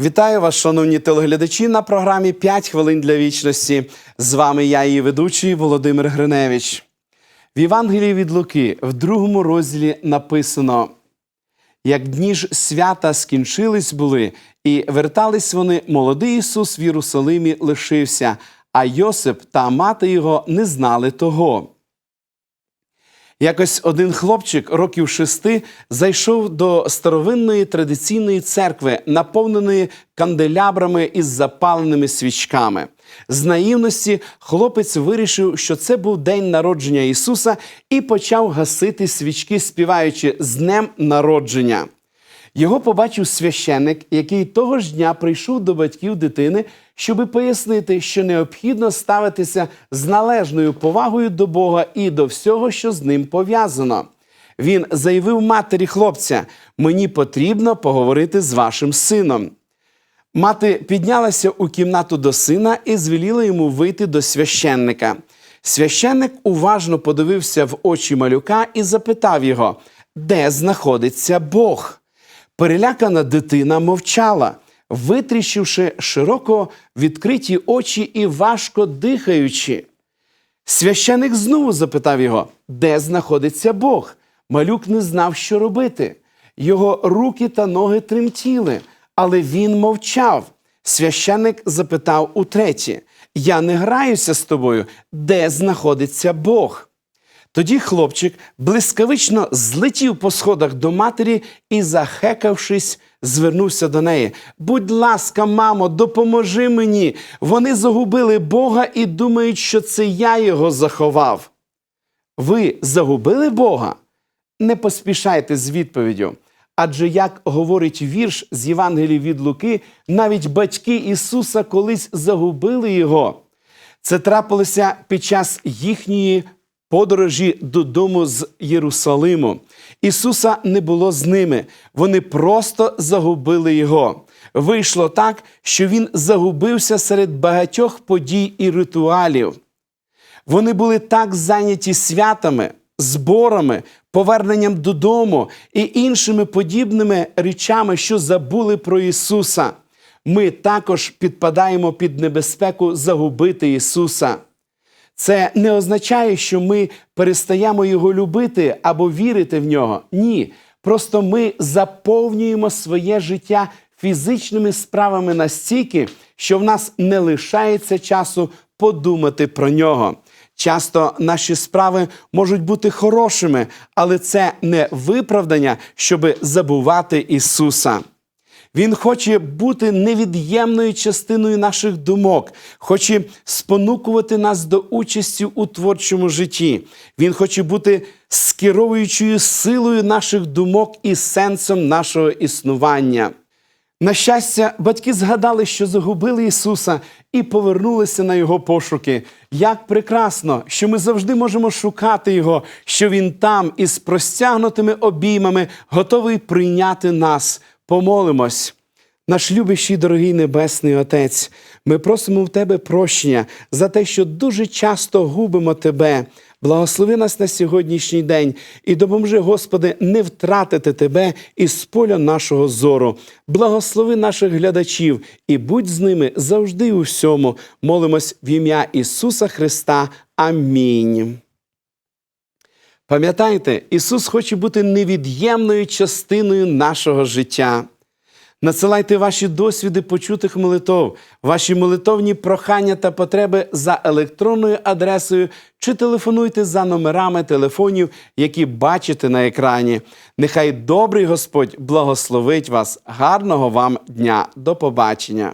Вітаю вас, шановні телеглядачі, на програмі «5 хвилин для вічності. З вами я, її ведучий Володимир Гриневич. В Євангелії від Луки в другому розділі написано: як дні ж свята скінчились були, і вертались вони, молодий Ісус в Єрусалимі лишився, а Йосип та мати його не знали того. Якось один хлопчик років шести зайшов до старовинної традиційної церкви, наповненої канделябрами із запаленими свічками. З наївності хлопець вирішив, що це був день народження Ісуса, і почав гасити свічки, співаючи з днем народження. Його побачив священник, який того ж дня прийшов до батьків дитини, щоби пояснити, що необхідно ставитися з належною повагою до Бога і до всього, що з ним пов'язано. Він заявив матері хлопця: мені потрібно поговорити з вашим сином. Мати піднялася у кімнату до сина і звеліла йому вийти до священника. Священник уважно подивився в очі малюка і запитав його, де знаходиться Бог. Перелякана дитина мовчала, витріщивши широко відкриті очі і важко дихаючи. Священик знову запитав його, де знаходиться Бог. Малюк не знав, що робити. Його руки та ноги тремтіли, але він мовчав. Священик запитав утретє: Я не граюся з тобою, де знаходиться Бог? Тоді хлопчик блискавично злетів по сходах до матері і, захекавшись, звернувся до неї. Будь ласка, мамо, допоможи мені. Вони загубили Бога і думають, що це я його заховав. Ви загубили Бога? Не поспішайте з відповіддю. Адже, як говорить вірш з Євангелії від Луки, навіть батьки Ісуса колись загубили його. Це трапилося під час їхньої подорожі додому з Єрусалиму. Ісуса не було з ними, вони просто загубили його. Вийшло так, що він загубився серед багатьох подій і ритуалів. Вони були так зайняті святами, зборами, поверненням додому і іншими подібними речами, що забули про Ісуса. Ми також підпадаємо під небезпеку загубити Ісуса. Це не означає, що ми перестаємо Його любити або вірити в нього. Ні. Просто ми заповнюємо своє життя фізичними справами настільки, що в нас не лишається часу подумати про нього. Часто наші справи можуть бути хорошими, але це не виправдання, щоб забувати Ісуса. Він хоче бути невід'ємною частиною наших думок, хоче спонукувати нас до участі у творчому житті. Він хоче бути скеровуючою силою наших думок і сенсом нашого існування. На щастя, батьки згадали, що загубили Ісуса і повернулися на Його пошуки. Як прекрасно, що ми завжди можемо шукати Його, що Він там із простягнутими обіймами готовий прийняти нас. Помолимось. Наш любящий дорогий Небесний Отець, ми просимо в Тебе прощення за те, що дуже часто губимо Тебе. Благослови нас на сьогоднішній день і допоможи, Господи, не втратити Тебе із поля нашого зору. Благослови наших глядачів і будь з ними завжди у всьому. Молимось в ім'я Ісуса Христа. Амінь. Пам'ятайте, Ісус хоче бути невід'ємною частиною нашого життя. Надсилайте ваші досвіди почутих молитов, ваші молитовні прохання та потреби за електронною адресою чи телефонуйте за номерами телефонів, які бачите на екрані. Нехай добрий Господь благословить вас. Гарного вам дня. До побачення!